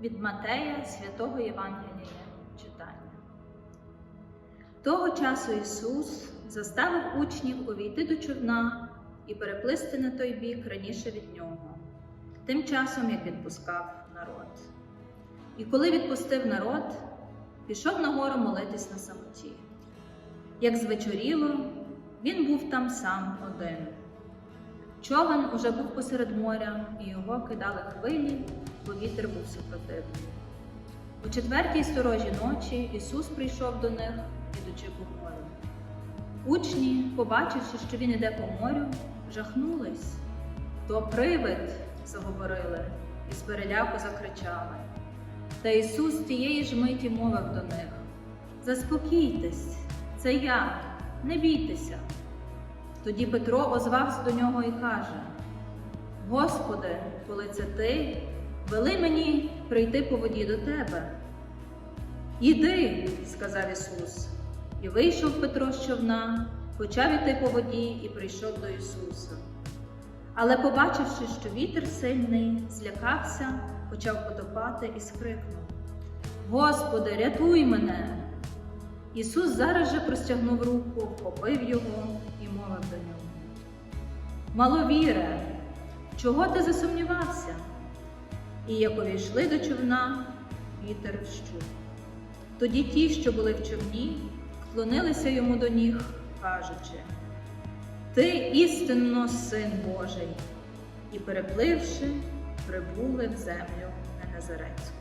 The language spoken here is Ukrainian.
Від Матея Святого Євангелія читання. Того часу Ісус заставив учнів увійти до човна і переплисти на той бік раніше від нього, тим часом як відпускав народ. І коли відпустив народ, пішов нагору молитись на самоті. Як звечоріло, він був там сам один. Човен уже був посеред моря, і його кидали хвилі, бо був супротивний. У четвертій сторожі ночі Ісус прийшов до них, ідучи по морю. Учні, побачивши, що він іде по морю, жахнулись. То привид, заговорили, і з переляку закричали. Та Ісус тієї ж миті мовив до них: Заспокійтесь, це я, не бійтеся. Тоді Петро озвався до нього і каже: Господи, коли це ти, вели мені прийти по воді до тебе. Іди, сказав Ісус, і вийшов Петро з човна, почав іти по воді і прийшов до Ісуса. Але, побачивши, що вітер сильний, злякався, почав потопати і скрикнув: Господи, рятуй мене! Ісус зараз же простягнув руку, вхопив його і мовив до нього. Маловіре, чого ти засумнівався? І як увійшли до човна, вітер вщух. Тоді ті, що були в човні, вклонилися йому до ніг, кажучи: Ти істинно син Божий, і перепливши, прибули в землю Генезарецьку.